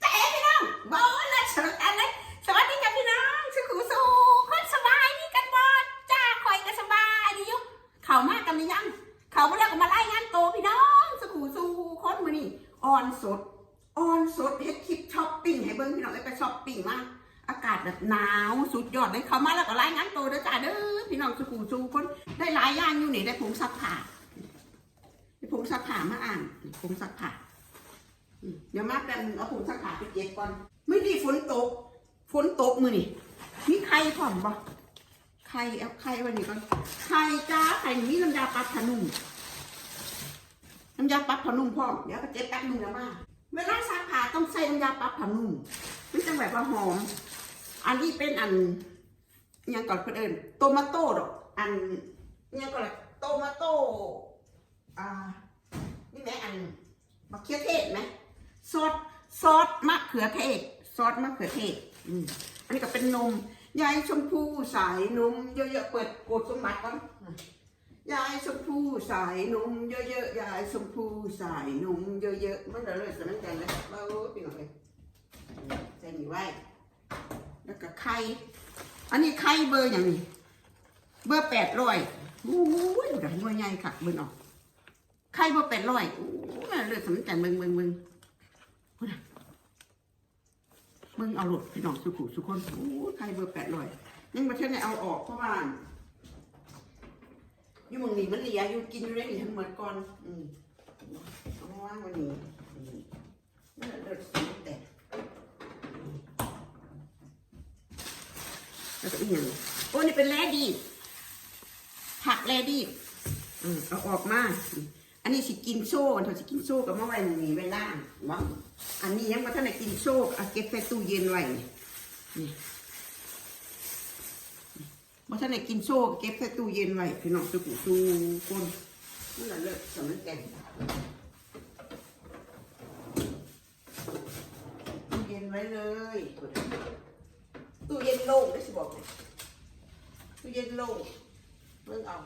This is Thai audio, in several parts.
แต่เอ๋พี่น้องบอกเลยสวัสดีเลยสวัสดีค่ะพี่น้องสุขุสูคนสบายดีกันบ่จ้าคอยกันสบายดีอยู่เข่ามากกันหรือยังเข่ามาแล้วก็มาไล่งานโตพี่น้องสุขุสูคนมือนี่ออนสดออนสดเฮ็ดคลิปช้อปปิ้งให้เบิ้งพี่น้องเอ้ยไปช้อปปิ้งมาอากาศแบบหนาวสุดยอดเลยเขามาแล้วก็ไล่งานโตเด้อจ้าเด้อพี่น้องสุขุสูคนได้หลายอย่างอยู่นี่ได้ผงซักผ้าได้ผงซักผ้ามาอ่านผงซักผ้า เดี๋ยวมากันเอาผงสักขาไปเก็บก่อน ไม่ดีฝนตก ฝนตกมือนี่มีไข่พร้อมบ่ไข่เอาไข่ไวันนี้ก่อน ไข่จ้าไข่มีน้ำยาปรับผ้านุ่มน้ำยาปรับผ้านุ่มพร้อเดี๋ยวก็เจ็บแป๊บนึงแล้วมาเวลาซักผ้าต้องใส่น้ำยาปรับผ้านุ่มมันจะแบบว่าหอม อันนี้เป็นอันยังก่อนเพื่นเอิญโตมาโต้ดอก อันยังก่อนละโตมาโต้อ่านี่ไหมอันมะเขือเทศไหม ซอสซอสมะเขือเทศซอสมะเขือเทศอืมอันนี้ก็เป็นนมยายชมพู่สายนมเยอะๆเปิดกดสมบัติก่อนยายชมพู่สายนมเยอะๆยายชมพู่สายนมเยอะๆมันเลยสมันใจเลยเราปีหน่อยใจหนีไว้ แล้วก็ไข่อันนี้ไข่เบอร์อย่างนี้เบอร์แปดร้อยโอ้ยดูดังใหญ่ค่ะเบอร์ออกไข่เบอร์แปดร้อยโอ้ยเลยสมันใจมึงมึงมึง มึงเอาหลดพี่น้องสุขุสุคนโอ้ยใครเบอร์แปดร้อยยังมาเช่นไหนเอาออกเพราะว่าอยู่มึงนี่มันเหลียอยู่กินอยู่ได้หนิทั้งหมดก่อน อืมเอามาว่างวันนี้อืมนี่เลิศสุดแต่แล้วก็อีกอย่างโอ้นี่เป็นแลดี้ผักแลดี้อืมเอาออกมา อันนี้สิกินโซ่เธอสิกินโซ่กับมะไว้หนึ่งนี่ไว้ล่างวะ อันนี้ยังมาท่านไหนกินโซ่เอาเก็บใส่ตู้เย็นไว้ นี่มาท่านไหนกินโซ่เก็บใส่ตู้เย็นไว้พี่น้องสุกุตูคนนั่นแหละเลิกสำนักแกงตู้เย็นไว้เลยตู้เย็นโล่งได้สิบอกเลยตู้เย็นโล่งเบิ่งเอา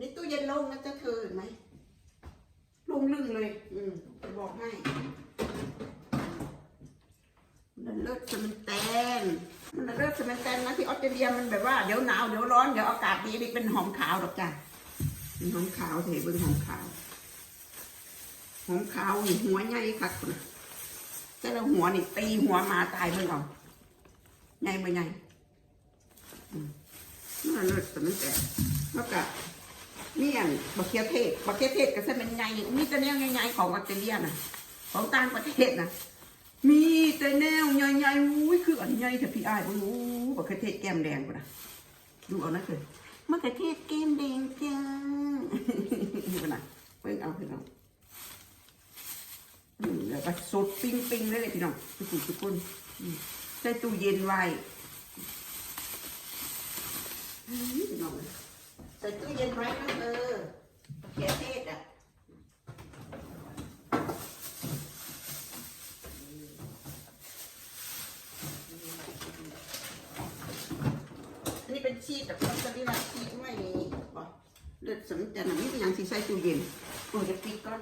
นี่ตู้เย็นโล่งนะจะเธอเห็นไหมโล่งลึงเลย อืมจะบอกให้มันเลิศสมันแตนมันเลิศสมันแตนนะที่ออสเตรเลียมันแบบว่าเดี๋ยวหนาวเดี๋ยวร้อนเดี๋ยวอากาศดีนี่เป็นหอมขาวดอกจ้ะเป็นหอมขาวเถอะเบิ่งหอมขาว หอมขาวนี่หัวใหญ่คักพุ่นนะแต่ละหัวนี่ตีหัวมาตายเบิ่งเอาใหญ่บ่ใหญ่มนั่นเลิศสมันแตนแล้วก็ นี่อันบักเขือเทศบักเขือเทศก็จะเป็นไงมีแต่แนวใหญ่ๆของออสเตรเลียนะของต่างประเทศนะมีแต่แนวใหญ่ๆอุ้ยคืออันใหญ่แต่พี่อายโอ้โหบักเขือเทศแก้มแดงกว่านะดูเอานะเถอะมะเขือเทศแก้มแดงจ้าดูนะเพิ่งเอาเพิ่งเอาแล้วก็สดปิ้งๆเลยเลยพี่น้องทุกคนทุกคนใส่ตู้เย็นไว้พี่น้องเลย ส่ตู้เย็นไว้นะเออแกะเทศอะนนี้เป็นชีสแบบลอตเตอรี่ละชีสไม่มีเลือดสำจันนี่เป็นอย่างที่ใส่ตู้เย็นโอ้จะปิดก่อน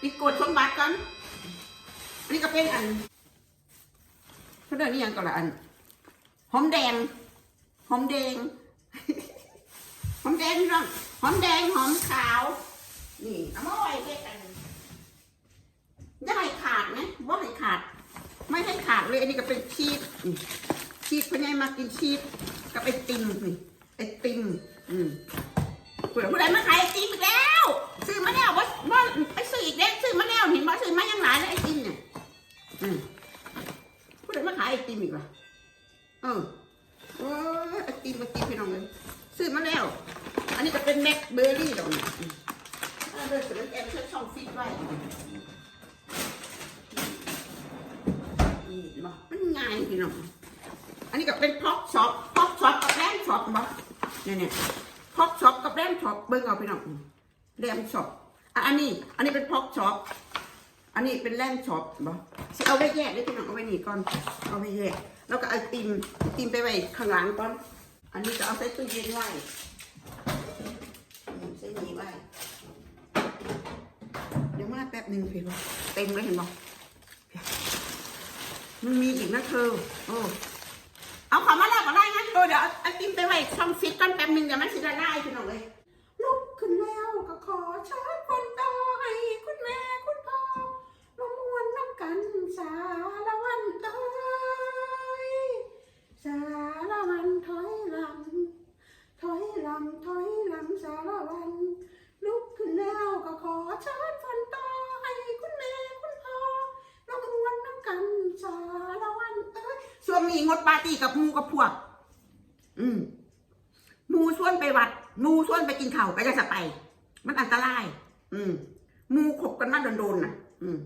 ปิดกดสมบัติก่อนอันนี้ก็เป็นอันเขาเรียกนี่ยังก่อนละอันหอมแดง หอมแดง หอมแดงพี่น้องหอมแดงหอมขาว นี่เอามาไว้ด้วยกันจะให้ขาดไหมว่าให้ขาด ไม่ให้ขาดเลย อันนี้ก็เป็นชีสชีสพื่อให้มากินชีสกับไอติมนี่ อันนี้เป็นแล่นช็อปบอสเอาไปแยกได้พี่น้องเอาไว้นี่ก่อน เอาไปแยก แล้วก็เอาติมติมไปไว้ข้างหลังก่อน อันนี้จะเอาใส่ตู้เย็นไว้ใส่นี้ไว้ เดี๋ยวมาแป๊บหนึ่งพี่บ่เต็มเลยเห็นบ่มันมีอีกนะเธอ โอ้เอาของมาแล้วก็ได้งั้นเธอเดี๋ยวไอติมไปไว้ช่องฟิตก่อนแป๊บหนึ่งเดี๋ยวมันสิละได้พี่น้องเลยลุกขึ้นแล้วก็ขอช้า งดปาร์ตี้กับหมูกับพวก อืมหมูชวนไปวัดหมูชวนไปกินข้าวก็จะจะไป มันอันตราย อืมหมูขบกันมาโดนๆน่ะ อืม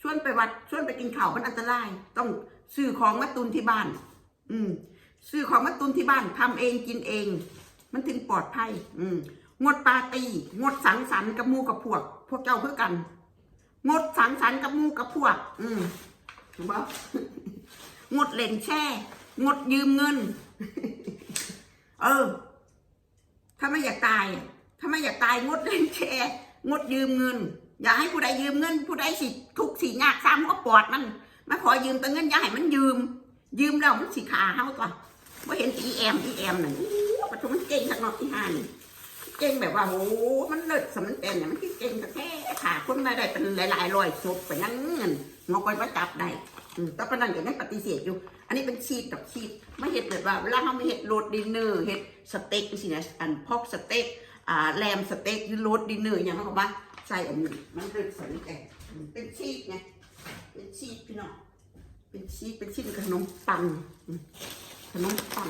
ชวนไปวัดชวนไปกินข้าวมันอันตราย ต้องซื้อของมาตุนที่บ้าน อืมซื้อของมาตุนที่บ้านทำเองกินเอง มันถึงปลอดภัย อืมงดปาร์ตี้งดสังสรรค์กับมูกับพวก พวกเจ้าเพื่อกัน งดสังสรรค์กับมูกับพวก อืมถูกปะ งดเล่นแช่งดยืมเงิน เออ ถ้าไม่อยากตาย ถ้าไม่อยากตายงดเล่นแชร์งดยืมเงิน อย่าให้ผู้ใดยืมเงิน ผู้ใดสิทุกข์สิยากซ้ำก็ปอดมันมาขอยืมแต่เงินอย่าให้มันยืม ยืมแล้วมันสิขาเฮาก่อนว่าเห็นอีแอมอีแอมหนั่นอู้ปะทุมันเก่งข้งนอกที่ห้านี่เก่งแบบว่าโอ้มันเลิศสมันเป็นเนี่ยมันเก่งแต่แค่ขาคนมาได้เป็นหลายๆร้อยศพไปนั่งเงินงอกไปว่จับได้ อืมแต่ปานนันก็ยังปฏิเสธอยู่ อันนี้เป็นชีสกับชีสไม่เห็ดแบบว่าเวลาเขาไม่เห็ดโรดดินเนอร์เห็ดสเต็กสินะอันพอกสเต็กอ่าแลมสเต็กหรือโรดดินเนอร์อย่างเขาบอกว่าใส่อันนี้มันเป็นสันแต่เป็นชีสไงเป็นชีสพี่น้องเป็นชีสเป็นชีสขนมปังขนมปัง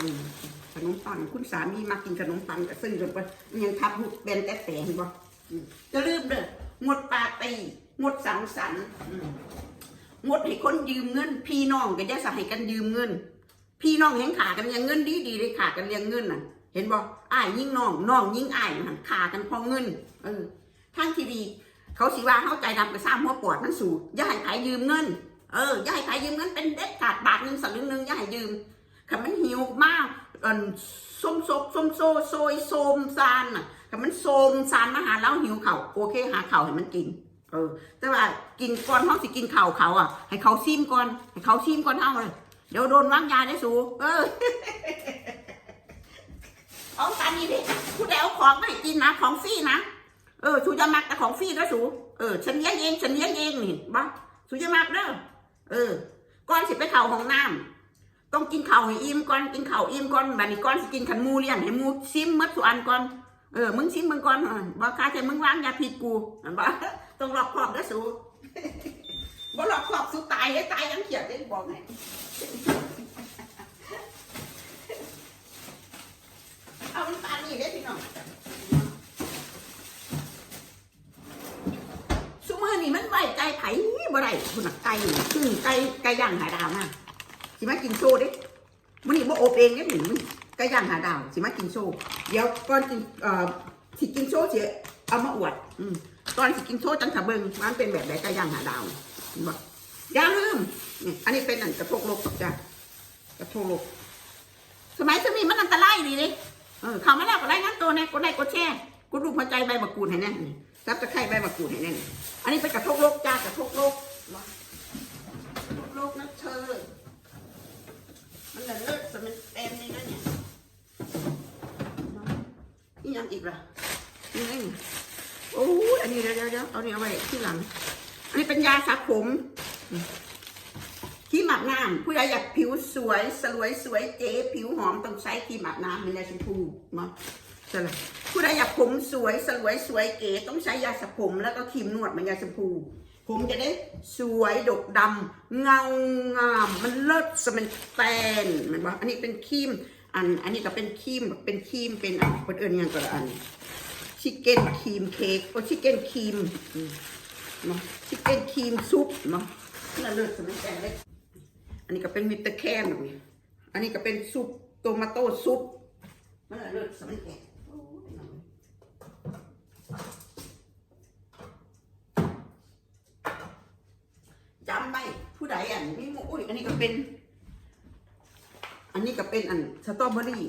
ขนมปังคุณสามีมากินขนมปังกับซึ่งจนไปยังทับหุกเป็นแต่แต่เห็นบ่อืมจะลืมเด้องดปาร์ตี้งดสังสรรค์ งดให้คนยืมเงิน พี่น้องก็จะสให้กันยืมเงิน พี่น้องเห็นขากันยังเงินดีดีเลยขากันเลี้ยงเงินน่ะ เห็นบ่อ้ายยิ่งน้องน้องยิ่งอ้ายหันขากันพอเงิน เออทางที่ดี เขาสิว่าเข้าใจดำไปสร้างหัวปวดมันสูดอย่าให้ใครยืมเงิน เออย่าให้ใครยืมเงินเป็นเด็ดขาดบาทหนึ่งสลึงหนึ่งย่าให้ยืมคันมันหิวมากเออส้มซบส้มโซโซยโซมซานน่ะคันมันโซมซานมาหาเราหิวเข่าโอเคหาเข่าให้มันกิน เออ แต่ว่ากินก่อนเขาสิกินเข่าวเขาอะ ให้เขาซิมก่อน ให้เขาซิมก่อนเท่าเลยเดี๋ยวโดนวางยาได้สูเออของตานี่ดิผู้ใดเอาของมาให้กินนะ ของฟรีนะ เออสูจะมักแต่ของฟรีก็สูเออ ฉันเลี้ยงเอง ฉันเลี้ยงเองนี่บ้าสูจะมักเด้อ เออก่อนสิไปเข่าห้องน้ำต้องกินเข่าวให้อิ่มก่อน กินเข่าวอิ่มก่อนบัดนี้ก่อนสิกินขันมูเลี้ยงให้มูซิมมัดสุอันก่อน เออ มึงซิมมึงก่อนเออบ่ค้าใจมึงวางยาพิษกูอันบ่ต้องหลอกขอบนะสูบ่หลอกขอบสูตายให้ตายยังเขียดได้บอกไงเอาน้ำตาลนี่ได้พี่น้องซุมือนี่มันไว้ไก่ไผ่บ่ได้คุณน่ะไก่นี่คือไก่ไก่ย่างหายดาวนะสิมากินโชว์ดิมันนี่บ่อบเองเนี่ยมัน ไก่ย่างหาดาวสิมากินโชว์เดี๋ยวก่อนกินเอ่อสิกินโชว์สิเอามาอวดอืมตอนสิกินโชว์จังถะเบิงมันเป็นแบบไหนไก่ย่างหาดาวบ่อย่าลืมนี่อันนี้เป็นอันกระทกโลกจ้ะกระทกโลกสมัยสมัยมันอันตรายดีเลยเออเขามาแล้วก็รายงานตัวเนี่ยกดไลค์กดแชร์กดรูปหัวใจใบมะกรูดให้แน่นี่ซับตะไคร้ใบมะกรูดให้แน่นอันนี้เป็นกระทกโลกจ้ากระทกโลกกระทกโลกนะเธอ มันละเลิศสมันเต็มนี่นะเนี่ย นี่ยังอีกล่ะนี่ไงโอ้อันนี้เดี๋ยวเดี๋ยวเรียวเอาเนี่ยเอาไว้ที่หลัง อันนี้เป็นยาสระผมครีมอาบน้ำผู้ใดอยากผิวสวยสลวยสวยเก๋ผิวหอมต้องใช้ครีมอาบน้ำเป็นยาชมพูเนาะใช่เลยผู้ใดอยากผมสวยสลวยสวยเก๋ต้องใช้ยาสระผมแล้วก็ครีมนวดเป็นยาชมพู ผมจะได้สวยดกดำเงางาม มันเลิศสมันแตนมันว่าอันนี้เป็นครีม อันอันนี้ก็เป็นครีมเป็นครีมเป็นอันคนเอิญยังก็ละอันชิคเก้นครีมเค้กโอชิคเก้นครีมเนาะชิคเก้นครีมซุปเนาะน่าเลิศสมันแตนเลยอันนี้ก็เป็นมิตรแคมแบบนี้อันนี้ก็เป็นซุปโตมาโต้ซุปมันอะไรเลิศสมัยแก่จำไหมผู้ใดอันนี้มูอุ้ยอันนี้ก็เป็น นี้ก็เป็นอันสตรอเบอรี่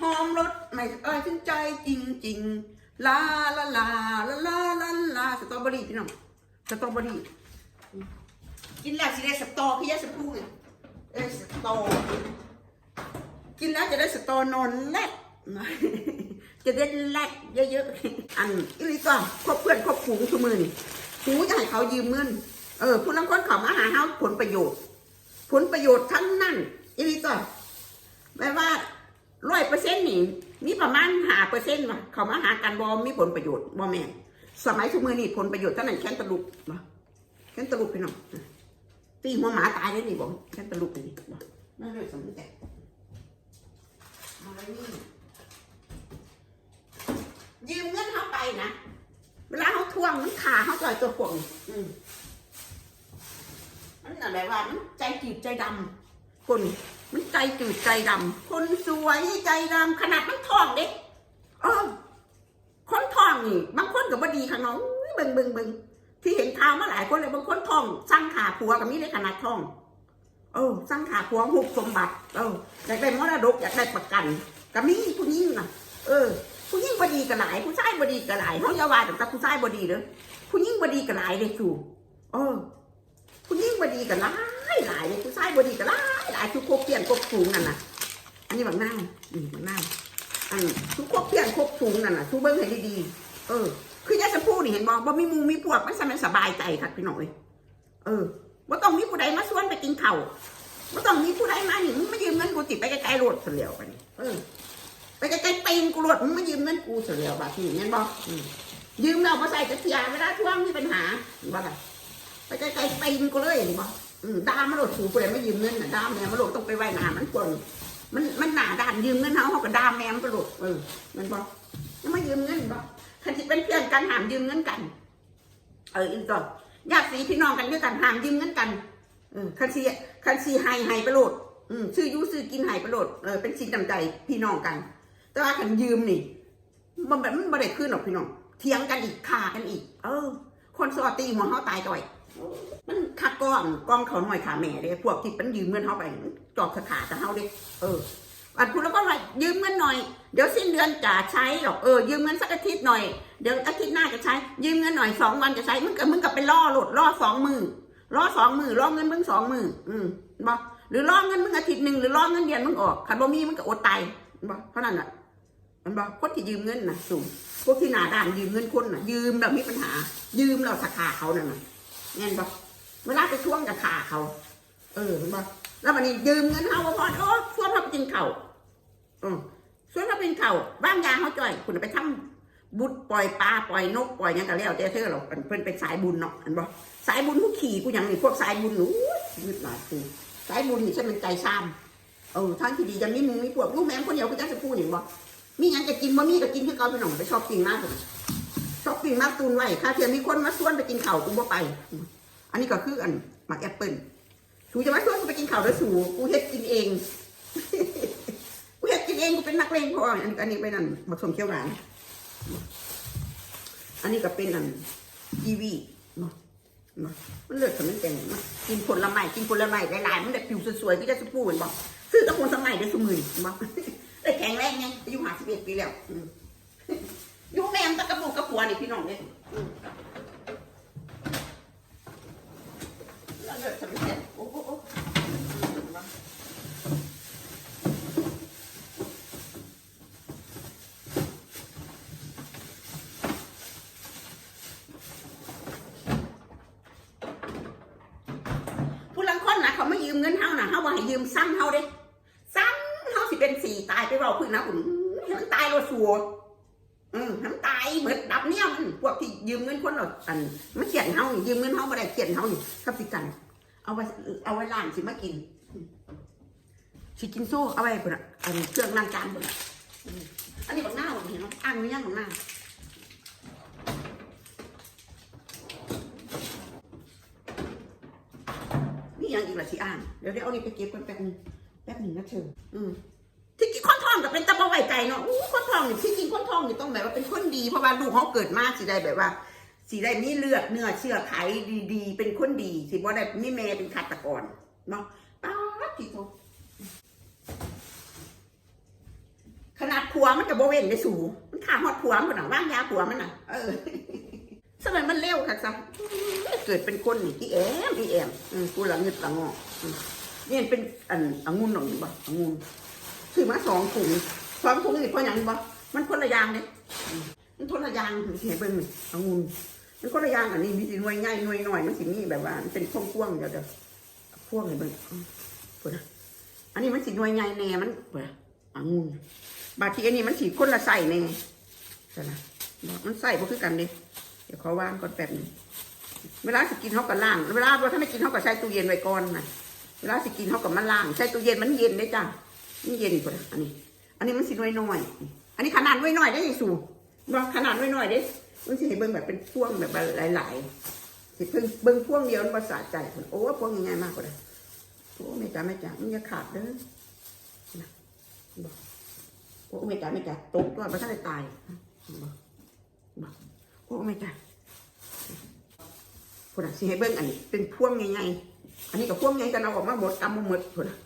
หอมรสไม่เอ้ยถึงใจจริงจริงลาลาลาลาลาลาลาสตรอเบอรี่พี่น้องสตรอเบอรี่กินแล้วสิได้สตอพี่ยาสพูไงเอ้สตอกินแล้วจะได้สตอนอนแลดจะได้แลดเยอะๆอันอีหลีก็คบเพื่อนคบฝูงทุกมือนี่หูจะให้เขายืมเงินเออผู้ลังคนเขามาหาเฮาผลประโยชน์ ผลประโยชน์ทั้งนั้นอีหลีก็ แปลว่าร้อยเปอร์เซ็นต์นี่มีประมาณหาเปอร์เซ็นต์ว่ะเขามาหากันบอมมีผลประโยชน์บอแม่นสมัยทุกมือนี่ผลประโยชน์ท่านั้นแค่นตะลุกบ่แค่นตะลุกพี่น้องตีหัวหมาตายเลยนี่บอกแค่นตะลุกนี่บ่นั่นเลยสมมติแต่มาเลยนี่ยืมเงินเขาไปนะเวลาเขาทวงมันขาเขาจ่อยตัวขวงอืมมันอะไรว่ามันใจจืดใจดำคน มันใจจืดใจดำคนสวยใจดำขนาดมันทองเด็กเออคนทองนี่บางคนกับบดีข้างน้องเบิงเบิงเบิงที่เห็นข่าวมาหลายคนเลยบางคนทองสร้างขาผัวกับมีได้ขนาดทองเออสร้างขาผัวหุบสมบัติ เอออยากได้มรดกอยากได้ประกันกับมีผู้หญิงน่ะเออ ผู้หญิงบดีกับหลาย ผู้ชายบดีกับหลายเขาอย่าว่าแต่ผู้ชายบดีเด้อผู้หญิงบดีกับหลายเลยถูเออ ผู้หญิงบดีกับหลายหลายเลยผู้ชายบดีกับหลายหลายทุกคบเปลี่ยนคบสูงนั่นน่ะ อันนี้บางหน้าอืมบางหน้าอันทุกคบเปลี่ยนคบสูงนั่นน่ะทุกเบิ้งให้ดีๆเออ คือยาสะพูนี่เห็นบอกว่ามีมูมีพวกมันสมันสบายใจค่ะพี่น้อย เออว่าต้องมีผู้ใดมาชวนไปกินข้าวว่าต้องมีผู้ใดมาหนิมึงมายืมเงินกูติไปไกลๆโหลดเสียวไปนี่เออไปไกลๆตีนกูโหลดมึงมายืมเงินกูเสียวบาทนี่เงี้ยบอกยืมเรามาใส่กระเทียมเวลาท่วงมีปัญหาบ่ล่ะไปไกลๆตีนกูเลยเห็นบ่อืมด่ามาโหลดถูกูเลยไม่ยืมเงินน่ะด่าแม่มาโหลดต้องไปไหว้หนามันกวนมันมันหนาด่านยืมเงินเขาเขาก็ด่าแม่มันก็โหลดเออมันบอกยังไม่ยืมเงินบ่คันทีเป็นเพื่อนกันหามยืมเงินกัน เอออีกต่อญาติสีพี่น้องกันด้วยกันหามยืมเงินกันเออคันสีคันสีให้ให้ไปโหลดอืมซื้อยูซื้อกินให้ไปโหลดเออเป็นสินน้ำใจพี่น้องกัน แต่ว่าคันยืมนี่มันแบบมันบ่ได้ขึ้นหรอกพี่น้องเถียงกันอีกฆ่ากันอีก เออ คนสอตีหัวเขาตายจ่อย มันคักก้อนกองเขาหน่อยขาแม่เด้พวกที่เป็นยืมเงินเขาไปจอกสขาจะเขาเด้เอออันพูดแล้วก็ว่ายืมเงินหน่อย เดี๋ยวสิ้นเดือนจะใช้หรอกเออยืมเงินสักอาทิตย์หน่อยเดี๋ยวอาทิตย์หน้าจะใช้ ยืมเงินหน่อยสองวันจะใช้มึงกับมึงกับไปล่อหลดล่อสองมือล่อสองมือล่อเงินมึงสองมืออืมบอกหรือล่อเงินมึงอาทิตย์หนึ่งหรือล่อเงินเดือนมึงออกคันบ่มีมึงก็อดตายบอกเท่านั้นแหละมันบอกคนที่ยืมเงินน่ะสูงพวกที่หนาด้านยืมเงินคนน่ะยืมแบบมีปัญหา ยืมเราสขาเขานั่นน่ะ เงี้ยบอกเวลาไปทวงกับขาเขา เออเห็นปะแล้ววันนี้ยืมเงินเขาว่าพอโอ้ชวนเขาไปกินเข่าวอืมชวนเขาไปกินเข่าวบ้างยางเขาจ่อย คุณไปทำบุญปล่อยปลาปล่อยนกปล่อยหยังกันแล้วแต่เธอหรอกเพิ่นเป็นสายบุญเนาะเห็นปะสายบุญผู้ขี่กูอย่างนี้พวกสายบุญหนูยืดหลายคือสายบุญนี่ฉันเป็นใจซ้ำเออทั้งที่ดีจะมีมึงมีพวกลูกแม่คนเดียวกูจะจะพูดอย่างบ่มีหยังจะกินบ่มีก็กินที่เขาไปหน่องไปชอบกินมากเลย ชอบกินมากตูนไว้ค่ะเทียมมีคนมาชวนไปกินเข่าวกูบ่ไป อันนี้ก็คืออันหมักแอปเปิ้ลสูจะมาชวนกูไปกินข้าวแล้วสูกูเฮ็ดกินเองกูเฮ็ดกินเองกูเป็นนักเลงพออันอันนี้เป็นอันผสมเคี่ยวหวานอันนี้ก็เป็นอันกีวีเนาะเนาะมันเลือดสมันเป็นมันกินผลไม้กินผลไม้หลายๆมันได้ผิวสวยๆก็จะสปูนบอกซื้อตะโกนสมัยได้สมือบอกได้แข็งแรงไงอายุห้าสิบเอ็ดปีแล้ว อยู่แม่มตะกระปุกกระปัวนี่พี่น้องเนี่ยแล้วเดือดสำเร็จโอ้โหโอ้โหผู้ลังคนนะเขาไม่ยืมเงินเฮานะเฮาว่าให้ยืมซ้ำเฮาเด้ซ้ำเฮาสิเป็นสี่ตายไปเว่าพึ่งนะคุณให้มันตายเราสัว พวกที่ยืมเงินคนเราอันไม่เขียนเฮานี่ยืมเงินเฮาไม่ได้เขียนเฮานี่กับสิกัน เอาไว้เอาไว้ล้างสิมากินสิกินโซ่เอาไว้พุ่นอะอันเครื่องล้างจานพุ่นอะอันนี้บักหน้าเห็นไหมอ่างนี่ยังบักหน้านี่ยังอีกละสิอ่างเดี๋ยวเดี๋ยวเอานี่ไปเก็บกันแป๊บนึงแป๊บหนึ่งนะเธออืมที่กินคน องกับเป็นตะบะไว้ใจเนาะอู้คนทองนี่ที่กินคนทองนี่ต้องแบบว่าเป็นคนดีเพราะว่าลูกเขาเกิดมาสิได้แบบว่าสีได้มีเลือดเนื้อเชื่อไขดีๆ เป็นคนดีสิบ่ได้มีแม่เป็นฆาตกรเนาะป้าทีโตขนาดผัวมันกับโบเวนได้สูมันขาหอดผัวมันหน่ะว่างยาผัวมันน่ะ เออสมัยมันเร็วค่ะซะเกิดเป็นคนนี่อีแอมอีแอมกูหลังเงิดหลังงอกอืมนี่เป็นอันองุ่นหน่อยบ่องุ่น ซื้อมาสองถุงสองถุงนี่เพราะหยังบ่มันคนละอย่างเนี่ยมันคนละอย่างเสียเบิ่งนี่องุ่นมันคนละอย่างอันนี้มีสิหน่วยใหญ่หน่วยหน้อยมันสิมีแบบว่ามันเป็นพวงๆเดี๋ยวเดี๋ยวพวงนี่เบิ่งอืมพุ่นน่ะอันนี้มันสิหน่วยใหญ่แน่มันพุ่นน่ะองุ่นบาทีอันนี้มันสิคนละใส่แน่ใช่ไหมบอกมันใส่บ่คือกันเด้เดี๋ยวขอวางก่อนแป๊บหนึงเวลาสิกินเขาก็ล่าง เวลาถ้าไม่กินเขาก็ใช้ตู้เย็นไว้ก่อนนะเวลาสิกินเขาก็มาล่าง ใช้ตู้เย็นมันเย็นได้จ้ะ นี่เย็นกว่าอันนี้ อันนี้มันสิน้อยน้อยอันนี้ขนาดน้อยน้อยได้ยังสูว่าขนาดน้อยน้อยได้มันสิให้เบิ่งแบบเป็นพ่วงแบบหลายๆสิเพิ่งเบิ่งพ่วงเดียวมันภาษาใจคนโอ้พ่วงง่ายมากกว่าเลยโอ้ไม่จ้าไม่จ้ามันจะขาดเด้อนะบอกโอ้ไม่จ้าไม่จ้าตกตัวมันจะได้ตายบอกบอกโอ้ไม่จ้ะพุ่นอะสิให้เบิ้งอันนี้เป็นพ่วงไงๆอันนี้กับพ่วงไงกันเอาออกมาหมดกำมาหมดพุ่นอะ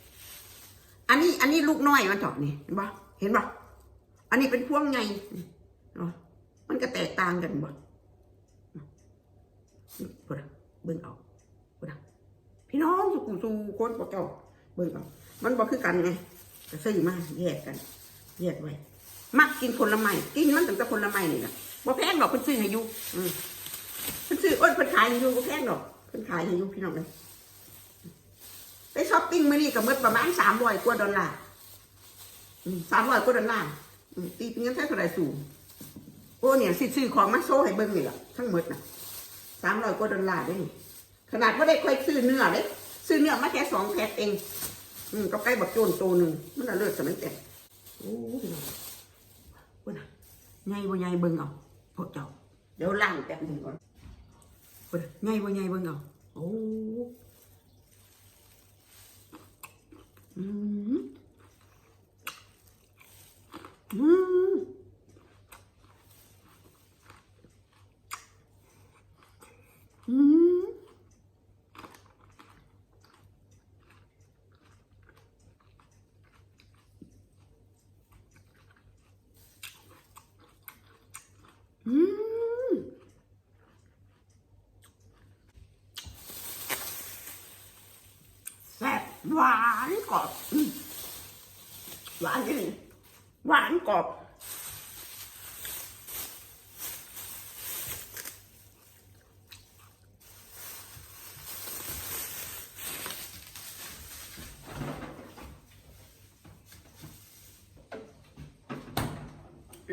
อันนี้อันนี้ลูกน้อยมันจอดนี่เห็นปะเห็นปะอันนี้เป็นพ่วงไงมันก็แตกต่างกันบ่พุ่นอะเบิ้งเอาพุ่นอะพี่น้องสุกุสูคนพวกเจ้าเบิ้งเอามันบ่คือกันไงก็ซื้อมาแยกกัน แยกไว้มักกินผลไม้กินมันตั้งแต่ผลไม้นี่แหละบ่แพงดอกเพิ่นซื้อให้อยู่เพิ่นซื้ออ้นเพิ่นขายให้อยู่บ่แพงดอกเพิ่นขายให้อยู่พี่น้องเลย ช้อปปิ้งมื้อนี้ก็หมดประมาณ300กว่าดอลลาร์อืม300กว่าดอลลาร์ตีเงินไทยเท่าไหร่สูงโอ้เนี่ยสิซื้อของมาโซ่ให้เบิ่งนี่ล่ะทั้งหมดน่ะ300กว่าดอลลาร์เด้ขนาดบ่ได้ค่อยซื้อเนื้อเด้ซื้อเนื้อมาแค่สองแพ็คเอง อืมก็ใกล้บักโจนโตหนึ่งมันน่ะเลิศสมัยแต่โอ้พี่น้องพุ่นน่ะไงบ่ไงเบิ่งเอาพวกเจ้าเดี๋ยวล้างแป๊บหนึงก่อนพุ่นไงบ่ไงเบิ่งเอาโอ้ อืมอืมอื หวานกรอบหวานจริงหวานกรอบ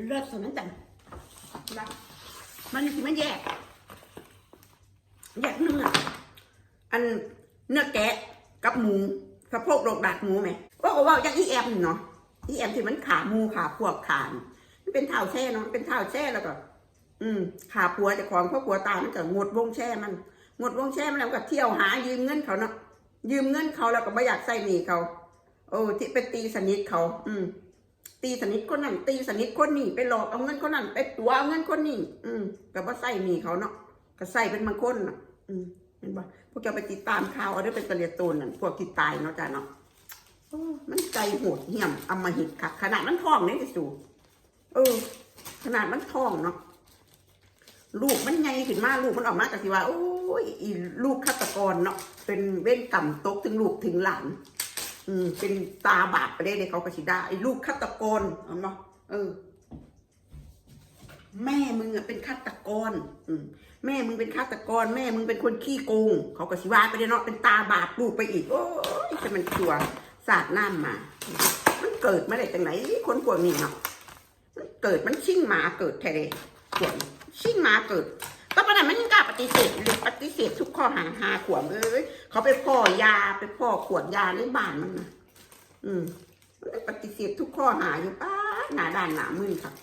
เลิศสนั้นจังนะมันสิมันแยก แยกเนื้ออันเนื้อแกะกับหมู สะโพกดกดักหมูไหมว่าก็ว่าอย่างอีแอมเนาะอีแอมที่มันขามูขาพวกขานมันเป็นเท้าแช่เนาะเป็นเท้าแช่แล้วก็ อืม ขาปัวจะของพราะปัวตามันก็งดวงแช่มันงดวงแช่มันแล้วก็เที่ยวหายืมเงินเขาเนาะยืมเงินเขาแล้วก็ไม่อยากใส่หนีเขา โอ้ที่เป็นตีสนิทเขา อืม ตีสนิทคนนั้นตีสนิทคนนี้ไปหลอกเอาเงินคนนั้นไปตัวเอาเงินคนนี้อืมก็บ่ใส่หนีเขาเนาะก็ใส่เป็นบางคนน่ะ อืม เห็นบ่พวกเจ้าไปติดตามข่าวเอาได้เป็นตะเลียตูนนั่นพวกที่ตายเนาะจ้ะเนาะมันใจโหดเหี้ยมอำมหิตค่ะ ขนาดมันท้องเนี่ยสิสูเออ ขนาดมันท้องเนาะลูกมันไงขึ้นมาลูกมันออกมาก็สิว่า โอ้ยอีลูกฆาตกรเนาะเป็นเว้นกรรมตกถึงลูกถึงหลาน อืม เป็นตาบาปไปได้เลยเขาก็สิได้ไอ้ลูกฆาตกรเอาเนาะเออ แม่มึงอะเป็นฆาตกร อืม แม่มึงเป็นฆาตกรแม่มึงเป็นคนขี้โกง เขาก็สิว่าไปเนาะเป็นตาบาปลูกไปอีก โอ้ยจะมันตัวสาดน้ำมา มันเกิดมาได้จังไหนคนพวกนี้เนาะมันเกิดมันชิ่งหมาเกิดแท้เลยพวนชิ่งหมาเกิดตอนนั้นมันยังกล้าปฏิเสธเลยปฏิเสธทุกข้อหาหาขวบเอ้ยเขาไปพ่อยาไปพ่อขวดยาในบ้านมันนะอืมปฏิเสธทุกข้อหาอยู่ป้าหนาด้านหนามึนครับ